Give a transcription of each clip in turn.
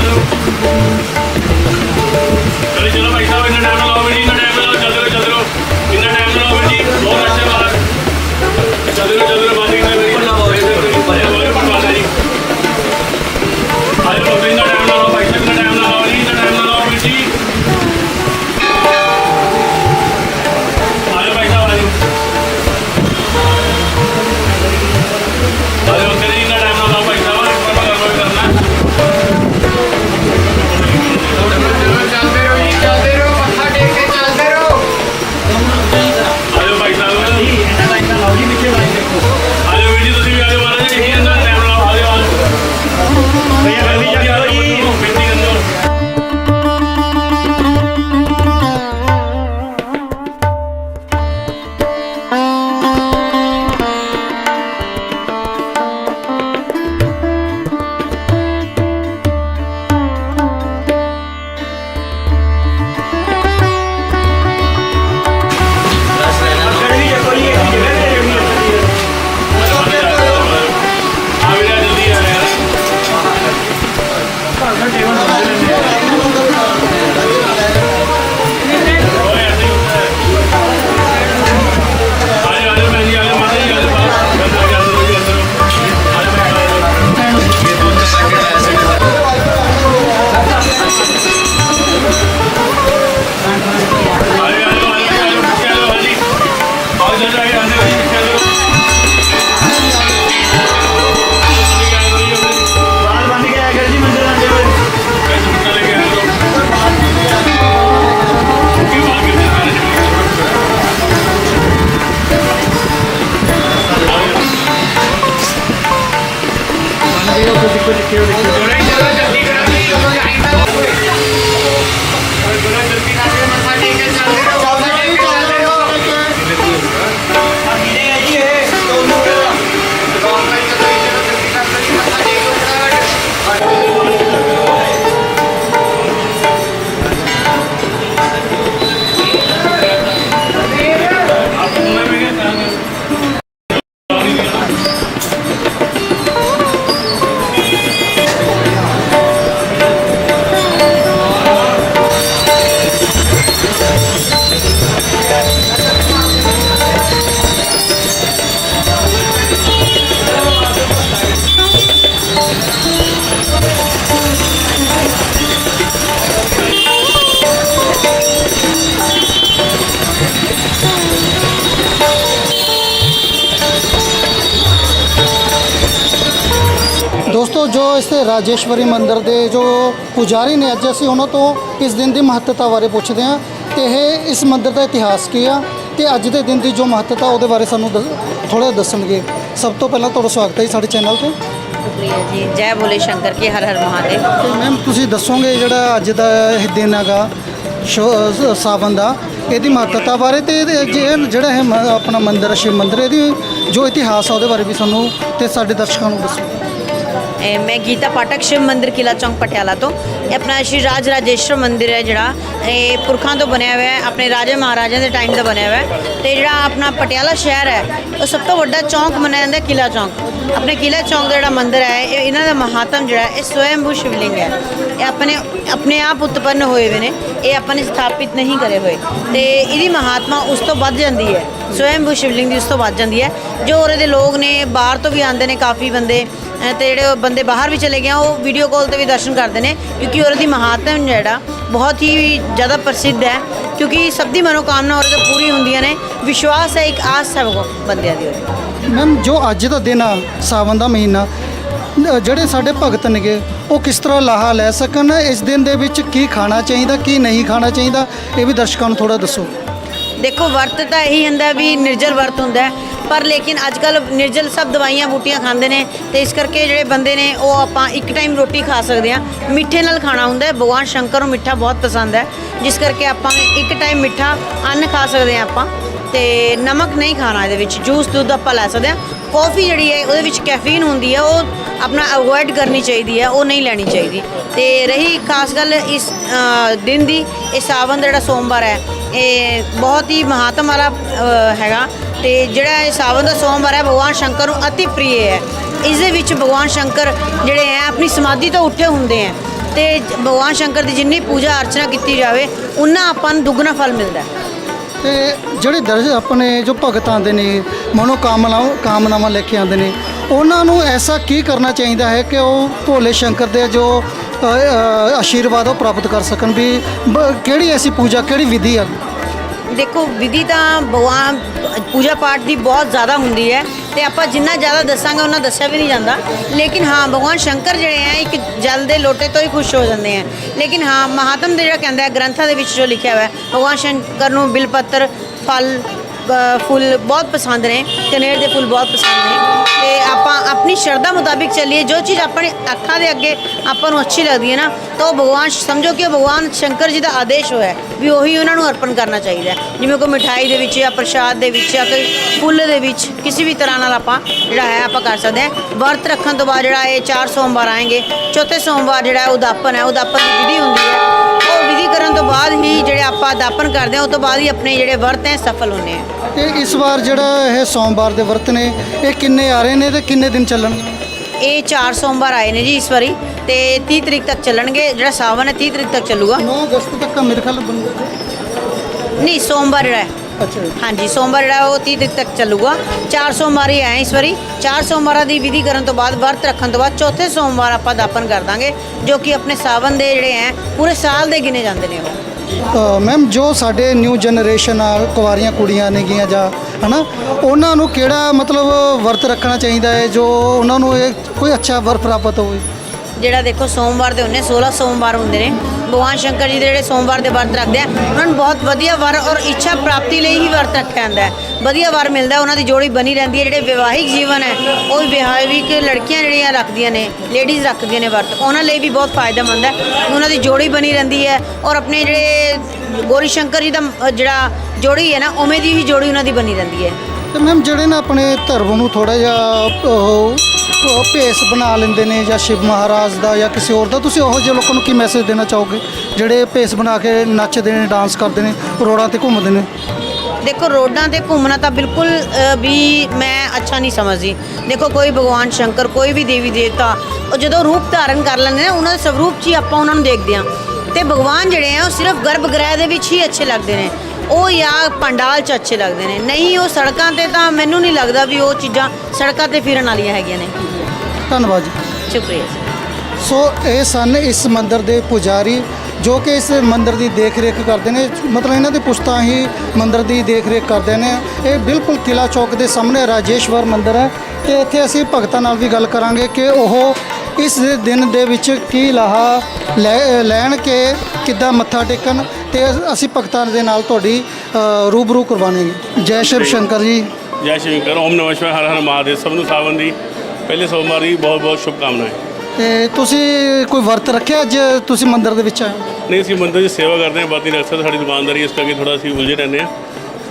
ਚਲੋ ਦੋਸਤੋ ਜੋ ਇਸ ਰਾਜੇਸ਼ਵਰੀ ਮੰਦਿਰ ਦੇ ਜੋ ਪੁਜਾਰੀ ਨੇ ਅੱਜ ਅਸੀਂ ਉਹਨਾਂ ਤੋਂ ਇਸ ਦਿਨ ਦੀ ਮਹੱਤਤਾ ਬਾਰੇ ਪੁੱਛਦੇ ਹਾਂ ਤੇ ਇਹ ਇਸ ਮੰਦਿਰ ਦਾ ਇਤਿਹਾਸ ਕੀ ਆ ਤੇ ਅੱਜ ਦੇ ਦਿਨ ਦੀ ਜੋ ਮਹੱਤਤਾ ਉਹਦੇ ਬਾਰੇ ਸਾਨੂੰ ਥੋੜਾ ਦੱਸਣਗੇ। ਸਭ ਤੋਂ ਪਹਿਲਾਂ ਤੁਹਾਡਾ ਸਵਾਗਤ ਹੈ ਜੀ ਸਾਡੇ ਚੈਨਲ ਤੇ। ਜੈ। ਬੋਲੇ ਸ਼ੰਕਰ ਕੀ ਹਰ ਹਰ ਮਹਾਦੇਵ। ਮੈਮ ਤੁਸੀਂ ਦੱਸੋਗੇ ਜਿਹੜਾ ਅੱਜ ਦਾ ਇਹ ਦਿਨ ਹੈਗਾ ਸਾਵਨ ਦਾ ਇਹਦੀ ਮਹੱਤਤਾ ਬਾਰੇ ਤੇ ਜਿਹੜਾ ਹੈ ਆਪਣਾ ਮੰਦਿਰ ਸ਼ਿਵ ਮੰਦਿਰ ਇਹਦੀ ਜੋ ਇਤਿਹਾਸ ਆ ਉਹਦੇ ਬਾਰੇ ਵੀ ਸਾਨੂੰ ਤੇ ਸਾਡੇ ਦਰਸ਼ਕਾਂ ਨੂੰ ਦੱਸੋ। ਮੈਂ ਗੀਤਾ ਪਾਠਕ ਸ਼ਿਵ ਮੰਦਿਰ ਕਿਲਾ ਚੌਂਕ ਪਟਿਆਲਾ ਤੋਂ। ਆਪਣਾ ਸ਼੍ਰੀ ਰਾਜ ਰਾਜੇਸ਼ਵਰ ਮੰਦਿਰ ਹੈ ਜਿਹੜਾ। ਇਹ ਪੁਰਖਾਂ ਤੋਂ ਬਣਿਆ ਹੋਇਆ ਹੈ ਆਪਣੇ ਰਾਜੇ ਮਹਾਰਾਜਿਆਂ ਦੇ ਟਾਈਮ ਦਾ ਬਣਿਆ ਹੋਇਆ ਹੈ। ਤੇ ਜਿਹੜਾ ਆਪਣਾ ਪਟਿਆਲਾ ਸ਼ਹਿਰ ਹੈ ਉਹ ਸਭ ਤੋਂ ਵੱਡਾ ਚੌਂਕ ਮੰਨਿਆ ਜਾਂਦਾ ਹੈ ਕਿਲਾ ਚੌਂਕ। ਆਪਣੇ ਕਿਲਾ ਚੌਂਕ ਦਾ ਜਿਹੜਾ ਮੰਦਿਰ ਹੈ ਇਹ ਇਹਨਾਂ ਦਾ ਮਹਾਤਮ ਜਿਹੜਾ ਇਹ ਸਵੈੰਭੂ ਸ਼ਿਵਲਿੰਗ ਹੈ। ਇਹ ਆਪਣੇ ਆਪਣੇ ਆਪ ਉਤਪੰਨ ਹੋਏ ਹੋਏ ਨੇ ਇਹ ਆਪਾਂ ਨੇ ਸਥਾਪਿਤ ਨਹੀਂ ਕਰੇ ਹੋਏ। ਤੇ ਇਹਦੀ ਮਹਾਤਮਾ ਉਸ ਤੋਂ ਵੱਧ ਜਾਂਦੀ ਹੈ ਸਵੈੰਭੂ ਸ਼ਿਵਲਿੰਗ ਦੀ ਉਸ ਤੋਂ ਵੱਧ ਜਾਂਦੀ ਹੈ। ਜੋ ਉਰੇ ਦੇ ਲੋਕ ਨੇ ਬਾਹਰ ਤੋਂ ਵੀ ਆਉਂਦੇ ਨੇ ਕਾਫੀ ਬੰਦੇ ਅ, ਤੇ ਜਿਹੜੇ ਬੰਦੇ ਬਾਹਰ ਵੀ ਚਲੇ ਗਏ ਆ, ਉਹ ਵੀਡੀਓ ਕਾਲ ਤੇ ਵੀ ਦਰਸ਼ਨ ਕਰਦੇ ਨੇ ਕਿਉਂਕਿ ਉਹਦੀ ਮਹਾਤਮ ਜਿਹੜਾ ਬਹੁਤ ਹੀ ਜ਼ਿਆਦਾ ਪ੍ਰਸਿੱਧ ਹੈ ਕਿਉਂਕਿ ਸਭ ਦੀ ਮਨੋਕਾਮਨਾ ਉਹਦੇ ਤੋਂ ਪੂਰੀ ਹੁੰਦੀਆਂ ਨੇ ਵਿਸ਼ਵਾਸ ਹੈ ਇੱਕ ਆਸ ਹੈ ਉਹ ਬੰਦਿਆਂ ਦੀ ਮੈਮ ਜੋ ਅੱਜ ਦਾ ਦਿਨ ਆ ਸਾਵਨ ਦਾ ਮਹੀਨਾ ਜਿਹੜੇ ਸਾਡੇ ਭਗਤ ਨੇਗੇ ਉਹ ਕਿਸ ਤਰ੍ਹਾਂ ਲਾਹਾ ਲੈ ਸਕਣ? ਇਸ ਦਿਨ ਦੇ ਵਿੱਚ ਕੀ ਖਾਣਾ ਚਾਹੀਦਾ ਕੀ ਨਹੀਂ ਖਾਣਾ ਚਾਹੀਦਾ? ਇਹ ਵੀ ਦਰਸ਼ਕਾਂ ਨੂੰ ਥੋੜਾ ਦੱਸੋ। ਦੇਖੋ ਵਰਤ ਤਾਂ ਇਹੀ ਹੁੰਦਾ ਵੀ ਨਿਰਜਲ ਵਰਤ ਹੁੰਦਾ ਪਰ ਲੇਕਿਨ ਅੱਜ ਕੱਲ ਨਿਰਜਲ ਸਭ ਦਵਾਈਆਂ ਬੂਟੀਆਂ ਖਾਂਦੇ ਨੇ ਤੇ ਇਸ ਕਰਕੇ ਜਿਹੜੇ ਬੰਦੇ ਨੇ ਉਹ ਆਪਾਂ ਇੱਕ ਟਾਈਮ ਰੋਟੀ ਖਾ ਸਕਦੇ ਆ ਮਿੱਠੇ ਨਾਲ ਖਾਣਾ ਹੁੰਦਾ ਹੈ। ਭਗਵਾਨ ਸ਼ੰਕਰ ਨੂੰ ਮਿੱਠਾ ਬਹੁਤ ਪਸੰਦ ਹੈ। ਜਿਸ ਕਰਕੇ ਆਪਾਂ ਇੱਕ ਟਾਈਮ ਮਿੱਠਾ ਅੰਨ ਖਾ ਸਕਦੇ ਆ ਆਪਾਂ ਤੇ ਨਮਕ ਨਹੀਂ ਖਾਣਾ ਇਹਦੇ ਵਿੱਚ, ਜੂਸ, ਦੁੱਧ ਆਪਾਂ ਲੈ ਸਕਦੇ ਆ ਕੌਫੀ ਜਿਹੜੀ ਹੈ, ਉਹਦੇ ਵਿੱਚ ਕੈਫੀਨ ਹੁੰਦੀ ਹੈ, ਉਹ ਆਪਣਾ ਅਵੋਇਡ ਕਰਨੀ ਚਾਹੀਦੀ ਹੈ, ਉਹ ਨਹੀਂ ਲੈਣੀ ਚਾਹੀਦੀ। ਤੇ ਰਹੀ ਖਾਸ ਗੱਲ ਇਸ ਦਿਨ ਦੀ, ਇਹ ਸਾਵਨ ਜਿਹੜਾ ਸੋਮਵਾਰ ਹੈ, ਇਹ ਬਹੁਤ ਹੀ ਮਹਾਤਮ ਵਾਲਾ ਹੈਗਾ। ਤੇ ਜਿਹੜਾ ਇਹ ਸਾਵਨ ਦਾ ਸੋਮਵਾਰ ਹੈ, ਭਗਵਾਨ ਸ਼ੰਕਰ ਨੂੰ ਅਤੀ ਪ੍ਰਿਯ ਹੈ। ਇਸ ਦੇ ਵਿੱਚ ਭਗਵਾਨ ਸ਼ੰਕਰ ਜਿਹੜੇ ਹੈ, ਆਪਣੀ ਸਮਾਧੀ ਤੋਂ ਉੱਠੇ ਹੁੰਦੇ ਹੈ। ਤੇ ਭਗਵਾਨ ਸ਼ੰਕਰ ਦੀ ਜਿੰਨੀ ਪੂਜਾ ਅਰਚਨਾ ਕੀਤੀ ਜਾਵੇ, ਉਨਾ ਆਪਾਂ ਨੂੰ ਦੁੱਗਣਾ ਫਲ ਮਿਲਦਾ ਹੈ। ਤੇ ਜਿਹੜੇ ਦਰਜ ਆਪਣੇ ਜੋ ਭਗਤ ਆਉਂਦੇ ਨੇ ਮਨੋ ਕਾਮਨਾਵਾਂ ਲੈ ਕੇ ਆਉਂਦੇ ਨੇ, ਉਹਨਾਂ ਨੂੰ ਐਸਾ ਕੀ ਕਰਨਾ ਚਾਹੀਦਾ ਹੈ ਕਿ ਉਹ ਭੋਲੇ ਸ਼ੰਕਰ ਦੇ ਜੋ ਆਸ਼ੀਰਵਾਦ ਉਹ ਪ੍ਰਾਪਤ ਕਰ ਸਕਣ ਵੀ ਬ- ਕਿਹੜੀ ਐਸੀ ਪੂਜਾ, ਕਿਹੜੀ ਵਿਧੀ ਆ? ਦੇਖੋ, ਵਿਧੀ ਤਾਂ ਭਗਵਾਨ, ਪੂਜਾ ਪਾਠ ਦੀ ਬਹੁਤ ਜ਼ਿਆਦਾ ਹੁੰਦੀ ਹੈ ਤੇ ਆਪਾਂ ਜਿੰਨਾ ਜ਼ਿਆਦਾ ਦੱਸਾਂਗੇ, ਉਹਨਾਂ ਦੱਸਿਆ ਵੀ ਨਹੀਂ ਜਾਂਦਾ। ਲੇਕਿਨ ਹਾਂ, ਭਗਵਾਨ ਸ਼ੰਕਰ ਜਿਹੜੇ ਆ ਇੱਕ ਜਲ ਦੇ ਲੋਟੇ ਤੋਂ ਹੀ ਖੁਸ਼ ਹੋ ਜਾਂਦੇ ਆ ਲੇਕਿਨ ਹਾਂ, ਮਹਾਤਮ ਦੇ ਜਿਹੜਾ ਕਹਿੰਦਾ ਹੈ, ਗ੍ਰੰਥਾਂ ਦੇ ਵਿੱਚ ਜੋ ਲਿਖਿਆ ਹੋਇਆ ਹੈ, ਭਗਵਾਨ ਸ਼ੰਕਰ ਨੂੰ ਬਿਲਪੱਤਰ ਫਲ ਫੁੱਲ ਬਹੁਤ ਪਸੰਦ ਨੇ, ਕਨੇਰ ਦੇ ਫੁੱਲ ਬਹੁਤ ਪਸੰਦ ਨੇ। ਤੇ ਆਪਾਂ ਆਪਣੀ ਸ਼ਰਧਾ ਮੁਤਾਬਿਕ ਚੱਲੀਏ, ਜੋ ਚੀਜ਼ ਆਪਣੇ ਅੱਖਾਂ ਦੇ ਅੱਗੇ ਆਪਾਂ ਨੂੰ ਅੱਛੀ ਲੱਗਦੀ ਹੈ ਨਾ, ਤਾਂ ਉਹ ਭਗਵਾਨ, ਸਮਝੋ ਕਿ ਉਹ ਭਗਵਾਨ ਸ਼ੰਕਰ ਜੀ ਦਾ ਆਦੇਸ਼ ਹੋਇਆ ਵੀ ਉਹੀ ਉਹਨਾਂ ਨੂੰ ਅਰਪਣ ਕਰਨਾ ਚਾਹੀਦਾ ਜਿਵੇਂ ਕੋਈ ਮਿਠਾਈ ਦੇ ਵਿੱਚ ਜਾਂ ਪ੍ਰਸ਼ਾਦ ਦੇ ਵਿੱਚ ਜਾਂ ਕੋਈ ਫੁੱਲ ਦੇ ਵਿੱਚ ਕਿਸੇ ਵੀ ਤਰ੍ਹਾਂ ਨਾਲ ਆਪਾਂ ਜਿਹੜਾ ਹੈ, ਆਪਾਂ ਕਰ ਸਕਦੇ ਹਾਂ। ਵਰਤ ਰੱਖਣ ਤੋਂ ਬਾਅਦ ਜਿਹੜਾ ਇਹ ਚਾਰ ਸੋਮਵਾਰ ਆਏਗੇ, ਚੌਥੇ ਸੋਮਵਾਰ ਜਿਹੜਾ ਹੈ, ਉਦਾਪਨ ਹੈ, ਉਦਾਪਨ ਦੀ ਵਿਧੀ ਹੁੰਦੀ ਹੈ। ਕਰਨ ਤੋਂ ਬਾਅਦ ਹੀ ਜਿਹੜੇ ਆਪਾਂ ਦਾਪਨ ਕਰਦੇ ਹਾਂ ਉਸ ਤੋਂ ਬਾਅਦ ਹੀ ਆਪਣੇ ਜਿਹੜੇ ਵਰਤ ਹੈ ਸਫਲ ਹੁੰਦੇ ਆ ਤੇ ਇਸ ਵਾਰ ਜਿਹੜਾ ਇਹ ਸੋਮਵਾਰ ਦੇ ਵਰਤ ਨੇ ਇਹ ਕਿੰਨੇ ਆ ਰਹੇ ਨੇ ਤੇ ਕਿੰਨੇ ਦਿਨ ਚੱਲਣਗੇ? ਇਹ ਚਾਰ ਸੋਮਵਾਰ ਆਏ ਨੇ ਜੀ ਇਸ ਵਾਰੀ ਤੇ 30 ਤਰੀਕ ਤੱਕ ਚੱਲਣਗੇ ਜਿਹੜਾ ਸਾਵਨ ਹੈ 30 ਤਰੀਕ ਤੱਕ ਚੱਲੂਗਾ। 9 ਅਗਸਤ ਤੱਕ ਮੇਰੇ ਖਿਆਲ ਬਣੂਗਾ। ਨਹੀਂ ਸੋਮਵਾਰ ਜਿਹੜਾ ਹੈ। ਅੱਛਾ। ਹਾਂਜੀ ਸੋਮਵਾਰ ਜਿਹੜਾ ਉਹ 30 ਤਰੀਕ ਤੱਕ ਚੱਲੂਗਾ। ਚਾਰ ਸੋਮਵਾਰ ਹੀ ਆਏ ਇਸ ਵਾਰੀ। ਚਾਰ ਸੋਮਵਾਰਾਂ ਦੀ ਵਿਧੀ ਕਰਨ ਤੋਂ ਬਾਅਦ ਵਰਤ ਰੱਖਣ ਤੋਂ ਬਾਅਦ ਚੌਥੇ ਸੋਮਵਾਰ ਆਪਾਂ ਦਾਪਨ ਕਰ ਦਾਂਗੇ ਜੋ ਕਿ ਆਪਣੇ ਸਾਵਨ ਦੇ ਜਿਹੜੇ ਹੈ ਪੂਰੇ ਸਾਲ ਦੇ ਗਿਣੇ ਜਾਂਦੇ ਨੇ ਉਹ। ਮੈਮ ਜੋ ਸਾਡੇ ਨਿਊ ਜਨਰੇਸ਼ਨ ਆ ਕੁਵਾਰੀਆਂ ਕੁੜੀਆਂ ਨੇਗੀਆਂ ਜਾਂ ਹਨਾ ਉਹਨਾਂ ਨੂੰ ਕਿਹੜਾ ਮਤਲਬ ਵਰਤ ਰੱਖਣਾ ਚਾਹੀਦਾ ਹੈ ਜੋ ਉਹਨਾਂ ਨੂੰ ਇਹ ਕੋਈ ਅੱਛਾ ਵਰ ਪ੍ਰਾਪਤ ਹੋਵੇ? ਜਿਹੜਾ ਦੇਖੋ ਸੋਮਵਾਰ ਦੇ ਹੁੰਦੇ 16 ਸੋਮਵਾਰ ਹੁੰਦੇ ਨੇ। ਭਗਵਾਨ ਸ਼ੰਕਰ ਜੀ ਦੇ ਜਿਹੜੇ ਸੋਮਵਾਰ ਦੇ ਵਰਤ ਰੱਖਦੇ ਆ, ਉਹਨਾਂ ਨੂੰ ਬਹੁਤ ਵਧੀਆ ਵਰ ਔਰ ਇੱਛਾ ਪ੍ਰਾਪਤੀ ਲਈ ਹੀ ਵਰਤ ਰੱਖਿਆ ਜਾਂਦਾ ਹੈ। ਵਧੀਆ ਵਰ ਮਿਲਦਾ ਉਹਨਾਂ ਦੀ ਜੋੜੀ ਬਣੀ ਰਹਿੰਦੀ ਹੈ, ਜਿਹੜੇ ਵਿਵਾਹਿਕ ਜੀਵਨ ਹੈ, ਉਹ ਵਿਵਾਹਿਕ ਲੜਕੀਆਂ ਜਿਹੜੀਆਂ ਰੱਖਦੀਆਂ ਨੇ ਲੇਡੀਜ਼ ਰੱਖਦੀਆਂ ਨੇ ਵਰਤ। ਉਹਨਾਂ ਲਈ ਵੀ ਬਹੁਤ ਫਾਇਦੇਮੰਦ ਹੈ, ਉਹਨਾਂ ਦੀ ਜੋੜੀ ਬਣੀ ਰਹਿੰਦੀ ਹੈ ਔਰ ਆਪਣੇ ਜਿਹੜੇ ਗੋਰੀ ਸ਼ੰਕਰ ਜੀ ਦਾ ਜਿਹੜਾ ਜੋੜੀ ਹੈ ਨਾ, ਉਵੇਂ ਦੀ ਹੀ ਜੋੜੀ ਉਹਨਾਂ ਦੀ ਬਣੀ ਰਹਿੰਦੀ ਹੈ। ਤੇ ਮੈਮ ਜਿਹੜੇ ਨਾ ਆਪਣੇ ਧਰਮ ਨੂੰ ਥੋੜਾ ਜਿਹਾ ਉਹ ਉਹ ਭੇਸ ਬਣਾ ਲੈਂਦੇ ਨੇ ਜਾਂ ਸ਼ਿਵ ਮਹਾਰਾਜ ਦਾ ਜਾਂ ਕਿਸੇ ਹੋਰ ਦਾ, ਤੁਸੀਂ ਉਹੋ ਜਿਹੇ ਲੋਕਾਂ ਨੂੰ ਕੀ ਮੈਸੇਜ ਦੇਣਾ ਚਾਹੋਗੇ? ਜਿਹੜੇ ਭੇਸ ਬਣਾ ਕੇ ਨੱਚਦੇ ਨੇ ਡਾਂਸ ਕਰਦੇ ਨੇ ਰੋਡਾਂ ਤੇ ਘੁੰਮਦੇ ਨੇ? ਦੇਖੋ ਰੋਡਾਂ ਤੇ ਘੁੰਮਣਾ ਤਾਂ ਬਿਲਕੁਲ ਵੀ ਮੈਂ ਅੱਛਾ ਨਹੀਂ ਸਮਝਦੀ। ਦੇਖੋ, ਕੋਈ ਭਗਵਾਨ ਸ਼ੰਕਰ, ਕੋਈ ਵੀ ਦੇਵੀ ਦੇਵਤਾ, ਉਹ ਜਦੋਂ ਰੂਪ ਧਾਰਨ ਕਰ ਲੈਂਦੇ ਨੇ, ਉਹਨਾਂ ਦੇ ਸਵਰੂਪ 'ਚ ਹੀ ਆਪਾਂ ਉਹਨਾਂ ਨੂੰ ਦੇਖਦੇ ਹਾਂ। ਤੇ ਭਗਵਾਨ ਜਿਹੜੇ ਆ, ਉਹ ਸਿਰਫ ਗਰਭ ਗ੍ਰਹਿ ਦੇ ਵਿੱਚ ਹੀ ਅੱਛੇ ਲੱਗਦੇ ਨੇ। ਉਹ ਜਾਂ ਪੰਡਾਲ 'ਚ ਅੱਛੇ ਲੱਗਦੇ ਨੇ। ਨਹੀਂ ਉਹ ਸੜਕਾਂ ਤੇ ਤਾਂ ਮੈਨੂੰ ਨਹੀਂ ਲੱਗਦਾ ਵੀ ਉਹ ਚੀਜ਼ਾਂ ਸੜਕਾਂ ਤੇ ਫਿਰਨ ਵਾਲੀਆਂ ਹੈਗੀਆਂ ਨੇ। ਧੰਨਵਾਦ ਜੀ। ਸ਼ੁਕਰੀਆ ਸੋ ਇਹ ਸਨ ਇਸ ਮੰਦਿਰ ਦੇ ਪੁਜਾਰੀ ਜੋ ਕਿ ਇਸ ਮੰਦਿਰ ਦੀ ਦੇਖ-ਰੇਖ ਕਰਦੇ ਨੇ। ਮਤਲਬ ਇਹਨਾਂ ਦੇ ਪੁਸ਼ਤਾਂ ਹੀ ਮੰਦਿਰ ਦੀ ਦੇਖ-ਰੇਖ ਕਰਦੇ ਨੇ। ਇਹ ਬਿਲਕੁਲ ਕਿਲਾ ਚੌਕ ਦੇ ਸਾਹਮਣੇ ਰਾਜੇਸ਼ਵਰ ਮੰਦਿਰ ਹੈ। ਤੇ ਇੱਥੇ ਅਸੀਂ ਭਗਤਾਂ ਨਾਲ ਵੀ ਗੱਲ ਕਰਾਂਗੇ ਕਿ ਉਹ ਇਸ ਦਿਨ ਦੇ ਵਿੱਚ ਕੀ ਲਾਹਾ ਲੈਣ ਕੇ ਕਿੱਦਾਂ ਮੱਥਾ ਟੇਕਣ ਤੇ ਅਸੀਂ ਭਗਤਾਂ ਦੇ ਨਾਲ ਤੁਹਾਡੀ ਰੂਬਰੂ ਕਰਵਾਵਾਂਗੇ ਜੈ ਸ਼ਿਵ ਸ਼ੰਕਰ ਜੀ। ਜੈ ਸ਼੍ਰੀ ਸ਼ੰਕਰ ਓਮ ਨਮः ਹਰ ਹਰ ਮਹਾਦੇਵ ਸਭ ਨੂੰ ਸਾਵਨ ਦੀ ਪਹਿਲੇ ਸੋਮਵਾਰ ਦੀ ਬਹੁਤ ਬਹੁਤ ਸ਼ੁਭਕਾਮਨਾਵਾਂ। ਤੇ ਤੁਸੀਂ ਕੋਈ ਵਰਤ ਰੱਖਿਆ ਅੱਜ? ਤੁਸੀਂ ਮੰਦਿਰ ਦੇ ਵਿੱਚ ਆਏ? ਨਹੀਂ ਅਸੀਂ ਮੰਦਰ ਦੀ ਸੇਵਾ ਕਰਦੇ ਹਾਂ ਬਾਕੀ ਅਕਸਰ ਸਾਡੀ ਦੁਕਾਨਦਾਰੀ ਇਸ ਕਰਕੇ ਥੋੜਾ ਅਸੀਂ ਉਲਝੇ ਰਹਿੰਦੇ ਹਾਂ।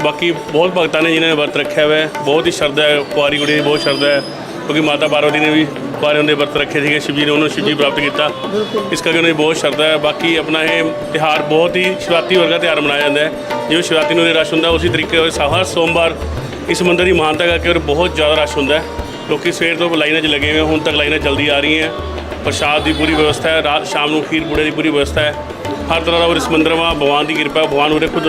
ਬਾਕੀ ਬਹੁਤ ਭਗਤਾਂ ਨੇ ਜਿਨ੍ਹਾਂ ਨੇ ਵਰਤ ਰੱਖਿਆ ਹੋਇਆ ਹੈ ਬਹੁਤ ਹੀ ਸ਼ਰਧਾ ਹੈ ਕੁਆਰੀ ਕੁੜੀ ਦੀ ਬਹੁਤ ਸ਼ਰਧਾ ਹੈ। ਕਿਉਂਕਿ ਮਾਤਾ ਪਾਰਵਤੀ ਨੇ ਵੀ ਕੁਆਰਿਆਂ ਦੇ ਵਰਤ ਰੱਖੇ ਸੀਗੇ ਸ਼ਿਵਜੀ ਨੇ ਉਹਨੂੰ ਸ਼ਿਵਜੀ ਪ੍ਰਾਪਤ ਕੀਤਾ। ਇਸ ਕਰਕੇ ਉਹਨਾਂ ਦੀ ਬਹੁਤ ਸ਼ਰਧਾ ਹੈ। ਬਾਕੀ ਆਪਣਾ ਇਹ ਤਿਉਹਾਰ ਬਹੁਤ ਹੀ ਸ਼ਿਵਰਾਤਰੀ ਵਰਗਾ ਤਿਉਹਾਰ ਮਨਾਇਆ ਜਾਂਦਾ ਹੈ। ਜਿਵੇਂ ਸ਼ਿਵਰਾਤਰੀ ਨੂੰ ਰਸ਼ ਹੁੰਦਾ ਉਸੇ ਤਰੀਕੇ ਨਾਲ ਹਰ ਸੋਮਵਾਰ ਇਸ ਮੰਦਰ ਦੀ ਮਾਨਤਾ ਕਰਕੇ ਔਰ ਬਹੁਤ ਜ਼ਿਆਦਾ ਰਸ਼ ਹੁੰਦਾ ਹੈ। ਲੋਕੀ ਸਵੇਰ ਤੋਂ ਲਾਈਨਾਂ 'ਚ ਲੱਗੇ ਹੋਏ ਹੁਣ ਤੱਕ ਲਾਈਨਾਂ ਚੱਲਦੀ ਆ ਰਹੀਆਂ ਪ੍ਰਸ਼ਾਦ ਦੀ ਪੂਰੀ ਵਿਵਸਥਾ ਹੈ ਰਾਤ ਸ਼ਾਮ ਨੂੰ ਖੀਰ ਪੂੜੇ ਦੀ ਪੂਰੀ ਵਿਵਸਥਾ ਹੈ। ਹਰ ਤਰ੍ਹਾਂ ਦਾ ਇਸ ਮੰਦਰ ਮਾ ਭਗਵਾਨ ਦੀ ਕਿਰਪਾ ਭਗਵਾਨ ਉਰੇ ਖੁਦ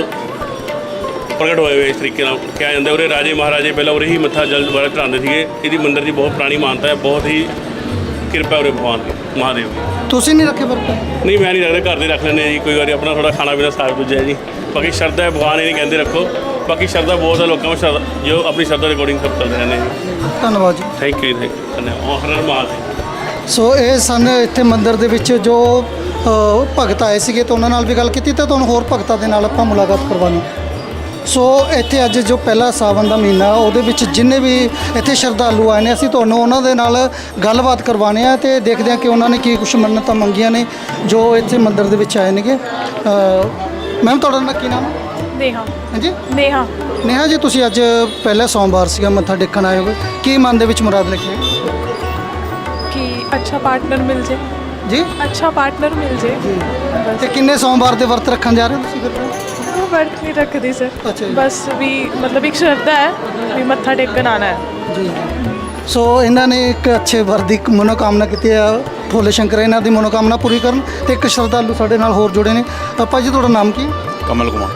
ਪ੍ਰਗਟ ਹੋਏ ਹੋਏ ਇਸ ਤਰੀਕੇ ਨਾਲ ਕਿਹਾ ਜਾਂਦਾ ਉਰੇ ਰਾਜੇ ਮਹਾਰਾਜੇ ਪਹਿਲਾਂ ਉਰੇ ਹੀ ਮੱਥਾ ਜਲ ਦੁਆਰਾ ਚੜਾਉਂਦੇ ਸੀਗੇ। ਇਹਦੀ ਮੰਦਰ ਦੀ ਬਹੁਤ ਪੁਰਾਣੀ ਮਾਨਤਾ ਹੈ। ਬਹੁਤ ਹੀ ਕਿਰਪਾ ਉਰੇ ਭਗਵਾਨ ਦੀ ਮਹਾਦੇਵ ਦੀ। ਤੁਸੀਂ ਨਹੀਂ ਰੱਖੇ ਵਰਤ? ਨਹੀਂ ਮੈਂ ਨਹੀਂ ਰੱਖਦਾ। ਘਰ ਦੇ ਰੱਖ ਲੈਂਦੇ ਜੀ। ਕੋਈ ਵਾਰੀ ਆਪਣਾ ਥੋੜਾ ਖਾਣਾ ਪੀਣਾ ਸਾਰ ਕੁਝ ਹੈ ਜੀ। ਬਾਕੀ ਸ਼ਰਧਾ ਹੈ ਭਗਵਾਨ ਇਹ ਨਹੀਂ ਕਹਿੰਦੇ ਰੱਖੋ। ਬਾਕੀ ਸ਼ਰਧਾ ਬਹੁਤ ਹੈ ਲੋਕਾਂ ਵਿੱਚ ਸ਼ਰਧਾ ਜੋ ਆਪਣੀ ਸ਼ਰਧਾ ਦੇ ਅਕੋਰਡਿੰਗ ਸਭ ਚੱਲਦੇ ਰਹਿੰਦੇ ਜੀ। ਧੰਨਵਾਦ ਜੀ। ਥੈਂਕ ਯੂ ਥੈਂਕ ਯੂ ਧੰਨਵਾਦ। ਹਰ ਹਰ ਮਹਾਦੇਵ ਸੋ ਇਹ ਸਨ ਇੱਥੇ ਮੰਦਿਰ ਦੇ ਵਿੱਚ ਜੋ ਅ, ਭਗਤ ਆਏ ਸੀਗੇ। ਤਾਂ ਉਹਨਾਂ ਨਾਲ ਵੀ ਗੱਲ ਕੀਤੀ ਤਾਂ ਤੁਹਾਨੂੰ ਹੋਰ ਭਗਤਾਂ ਦੇ ਨਾਲ ਆਪਾਂ ਮੁਲਾਕਾਤ ਕਰਵਾਉਣੀ। ਸੋ ਇੱਥੇ ਅੱਜ ਜੋ ਪਹਿਲਾ ਸਾਵਨ ਦਾ ਮਹੀਨਾ ਉਹਦੇ ਵਿੱਚ ਜਿੰਨੇ ਵੀ ਇੱਥੇ ਸ਼ਰਧਾਲੂ ਆਏ ਨੇ ਅਸੀਂ ਤੁਹਾਨੂੰ ਉਹਨਾਂ ਦੇ ਨਾਲ ਗੱਲਬਾਤ ਕਰਵਾਉਣੀ ਆ ਤੇ ਦੇਖਦੇ ਹਾਂ ਕਿ ਉਹਨਾਂ ਨੇ ਕੀ ਕੁਝ ਮੰਨਤਾਂ ਮੰਗੀਆਂ ਨੇ ਜੋ ਇੱਥੇ ਮੰਦਿਰ ਦੇ ਵਿੱਚ ਆਏ ਨੇਗੇ। ਮੈਮ ਤੁਹਾਡਾ ਨਾਂ ਕੀ ਨਾਮ? ਹੈ ਨੇਹਾ। ਹਾਂਜੀ? ਨੇਹਾ। ਨੇਹਾ ਜੀ ਤੁਸੀਂ ਅੱਜ ਪਹਿਲਾ ਸੋਮਵਾਰ ਸੀਗਾ ਮੱਥਾ ਟੇਕਣ ਆਏ ਹੋਗੇ ਕੀ ਮਨ ਦੇ ਵਿੱਚ ਮੁਰਾਦ ਲੈ ਕੇ ਆਏ ਕਿ ਅੱਛਾ ਪਾਰਟਨਰ ਮਿਲ ਜੇ। ਜੀ? ਅੱਛਾ ਪਾਰਟਨਰ ਮਿਲ ਜੇ। ਤੇ ਕਿੰਨੇ ਸੋਮਵਾਰ ਦੇ ਵਰਤ ਰੱਖਣ ਜਾ ਰਹੇ ਹੋ ਤੁਸੀਂ ਫਿਰ? ਉਹ ਵਰਤ ਨਹੀਂ ਰੱਖਦੀ ਸਰ ਅੱਛਾ ਜੀ। ਬਸ ਵੀ ਮਤਲਬ ਇੱਕ ਸ਼ਰਧਾ ਹੈ ਵੀ ਮੱਥਾ ਟੇਕਣ ਆਣਾ ਹੈ। ਜੀ। ਸੋ ਇਹਨਾਂ ਨੇ ਇੱਕ ਅੱਛੇ ਵਰ ਦੀ ਮਨੋਕਾਮਨਾ ਕੀਤੀ ਆ ਭੋਲੇ ਸ਼ੰਕਰ ਇਹਨਾਂ ਦੀ ਮਨੋਕਾਮਨਾ ਪੂਰੀ ਕਰਨ ਤੇ ਇੱਕ ਸ਼ਰਧਾਲੂ ਸਾਡੇ ਨਾਲ ਹੋਰ ਜੁੜੇ ਨੇ। ਆਪਾਂ ਜੀ ਤੁਹਾਡਾ ਨਾਮ ਕੀ? ਕਮਲ ਕੁਮਾਰ।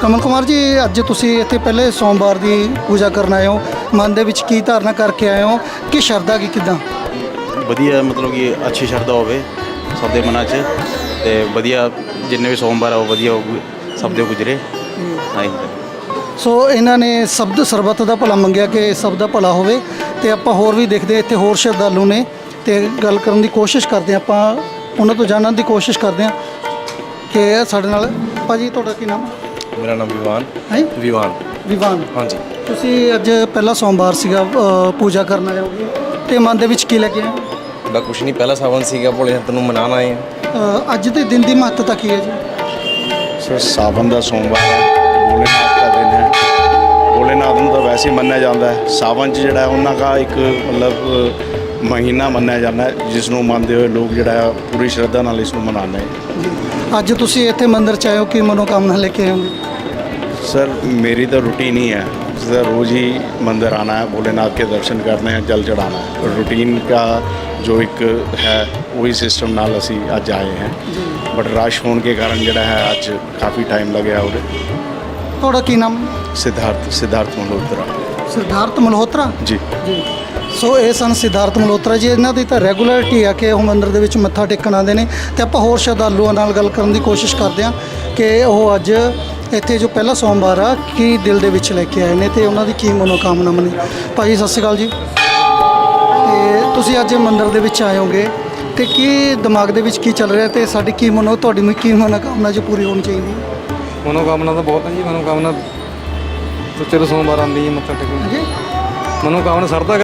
ਕਮਲ ਕੁਮਾਰ ਜੀ ਅੱਜ ਤੁਸੀਂ ਇੱਥੇ ਪਹਿਲੇ ਸੋਮਵਾਰ ਦੀ ਪੂਜਾ ਕਰਨ ਆਏ ਹੋ। ਮਨ ਦੇ ਵਿੱਚ ਕੀ ਧਾਰਨਾ ਕਰਕੇ ਆਏ ਹੋ? ਕਿ ਸ਼ਰਧਾ ਕੀ ਕਿਦਾਂ? ਵਧੀਆ ਮਤਲਬ ਕਿ ਅੱਛੀ ਸ਼ਰਧਾ ਹੋਵੇ ਸਭ ਦੇ ਮਨਾਂ 'ਚ ਤੇ ਵਧੀਆ ਜਿੰਨੇ ਵੀ ਸੋਮਵਾਰ ਆ ਉਹ ਵਧੀਆ ਹੋਊ। ਸਭ ਦੇ ਗੁਜਰੇ। ਹਾਂ। ਸੋ ਇਹਨਾਂ ਨੇ ਸ਼ਬਦ ਸਰਬੱਤ ਦਾ ਭਲਾ ਮੰਗਿਆ ਕਿ ਸਭ ਦਾ ਭਲਾ ਹੋਵੇ ਤੇ ਆਪਾਂ ਹੋਰ ਵੀ ਦੇਖਦੇ ਹਾਂ ਇੱਥੇ ਹੋਰ ਸ਼ਰਧਾਲੂ ਨੇ ਤੇ ਗੱਲ ਕਰਨ ਦੀ ਕੋਸ਼ਿਸ਼ ਕਰਦੇ ਹਾਂ ਆਪਾਂ ਉਹਨਾਂ ਤੋਂ ਜਾਣਨ ਦੀ ਕੋਸ਼ਿਸ਼ ਕਰਦੇ ਹਾਂ ਕਿ ਸਾਡੇ ਨਾਲ ਭਾਜੀ ਤੁਹਾਡਾ ਕੀ ਨਾਮ? ਮੇਰਾ ਨਾਮ ਵਿਵਾਨ। ਹੈ? ਵਿਵਾਨ। ਵਿਵਾਨ। ਹਾਂਜੀ। ਤੁਸੀਂ ਅੱਜ ਪਹਿਲਾ ਸੋਮਵਾਰ ਸੀਗਾ ਪੂਜਾ ਕਰਨ ਆਏ ਹੋਗੇ। ਤੇ ਮਨ ਦੇ ਵਿੱਚ ਕੀ ਲੈ ਕੇ ਆਏ? ਬਾ ਕੁਛ ਨਹੀਂ ਪਹਿਲਾ ਸਾਵਨ ਸੀਗਾ ਭੋਲੇ ਨਾਥ ਨੂੰ ਮਨਾਉਣ ਆਏ ਹਾਂ। ਅ, ਅੱਜ ਦੇ ਦਿਨ ਦੀ ਮਹੱਤਤਾ ਕੀ ਹੈ ਜੀ? ਸਰ ਸਾਵਨ ਦਾ ਸੋਮਵਾਰ ਹੈ ਭੋਲੇਨਾਥ ਦਾ ਦਿਨ ਹੈ ਭੋਲੇਨਾਥ ਨੂੰ ਤਾਂ ਵੈਸੇ ਹੀ ਮੰਨਿਆ ਜਾਂਦਾ ਹੈ ਸਾਵਨ 'ਚ ਜਿਹੜਾ ਹੈ ਉਹਨਾਂ ਦਾ ਇੱਕ ਮਤਲਬ ਅ, ਮਹੀਨਾ ਮੰਨਿਆ ਜਾਂਦਾ ਹੈ ਜਿਸ ਨੂੰ ਮੰਨਦੇ ਹੋਏ ਲੋਕ ਜਿਹੜਾ ਹੈ ਪੂਰੀ ਸ਼ਰਧਾ ਨਾਲ ਇਸ ਨੂੰ ਮਨਾਉਂਦੇ ਹੈ ਅੱਜ ਤੁਸੀਂ ਇੱਥੇ ਮੰਦਿਰ ਚ ਆਏ ਹੋ ਕੀ ਮਨੋਕਾਮਨਾ ਲੈ ਕੇ ਆਏ ਹੋਗੇ सर मेरी तो रूटीन ही है सर रोज़ ही मंदिर आना है भोलेनाथ के दर्शन करने हैं जल चढ़ाना है रूटीन का ਜੋ ਇੱਕ ਹੈ ਉਹੀ ਸਿਸਟਮ ਨਾਲ ਅਸੀਂ ਅੱਜ ਆਏ ਹਾਂ। ਬਟ ਰਸ਼ ਹੋਣ ਦੇ ਕਾਰਨ ਜਿਹੜਾ ਹੈ ਅੱਜ ਕਾਫੀ ਟਾਈਮ ਲੱਗਿਆ ਉਹਦੇ ਤੁਹਾਡਾ ਕੀ ਨਾਮ? ਸਿਧਾਰਥ ਸਿਧਾਰਥ ਮਲਹੋਤਰਾ। ਸਿਧਾਰਥ ਮਲਹੋਤਰਾ? ਜੀ। ਜੀ। ਸੋ ਇਹ ਸਨ ਸਿਧਾਰਥ ਮਲਹੋਤਰਾ ਜੀ ਇਹਨਾਂ ਦੀ ਤਾਂ ਰੈਗੂਲਰਿਟੀ ਆ ਕਿ ਉਹ ਮੰਦਰ ਦੇ ਵਿੱਚ ਮੱਥਾ ਟੇਕਣ ਆਉਂਦੇ ਨੇ। ਤੇ ਆਪਾਂ ਹੋਰ ਸ਼ਰਧਾਲੂਆਂ ਨਾਲ ਗੱਲ ਕਰਨ ਦੀ ਕੋਸ਼ਿਸ਼ ਕਰਦੇ ਆ ਕਿ ਉਹ ਅੱਜ ਇੱਥੇ ਜੋ ਪਹਿਲਾ ਸੋਮਵਾਰ ਆ ਕੀ ਦਿਲ ਦੇ ਵਿੱਚ ਲੈ ਕੇ ਆਏ ਨੇ ਤੇ ਉਹਨਾਂ ਦੀ ਕੀ ਮਨੋਕਾਮਨਾ ਮਨੀ ਭਾਜੀ ਸਤਿ ਸ਼੍ਰੀ ਅਕਾਲ ਜੀ। ਤੁਸੀਂ ਅੱਜ ਮੰਦਿਰ ਦੇ ਵਿੱਚ ਆਏ ਹੋਗੇ ਤੇ ਕੀ ਦਿਮਾਗ ਦੇ ਵਿੱਚ ਕੀ ਚੱਲ ਰਿਹਾ ਤੇ ਸਾਡੀ ਕੀ ਮਨੋ ਤੁਹਾਡੀ ਕੀ ਮਨੋਕਾਮਨਾ ਜੋ ਪੂਰੀ ਹੋਣੀ ਚਾਹੀਦੀ? ਹੈ ਮਨੋਕਾਮਨਾ ਤਾਂ ਬਹੁਤ ਹੈ ਜੀ ਮਨੋਕਾਮਨਾ ਸੱਚੇ ਤੋਂ ਸੋਮਵਾਰ ਆਉਂਦੀ ਹੈ ਮੱਥਾ ਟੇਕਣ ਜੀ ਮਨੋਕਾਮਨਾ ਸਰਦਾ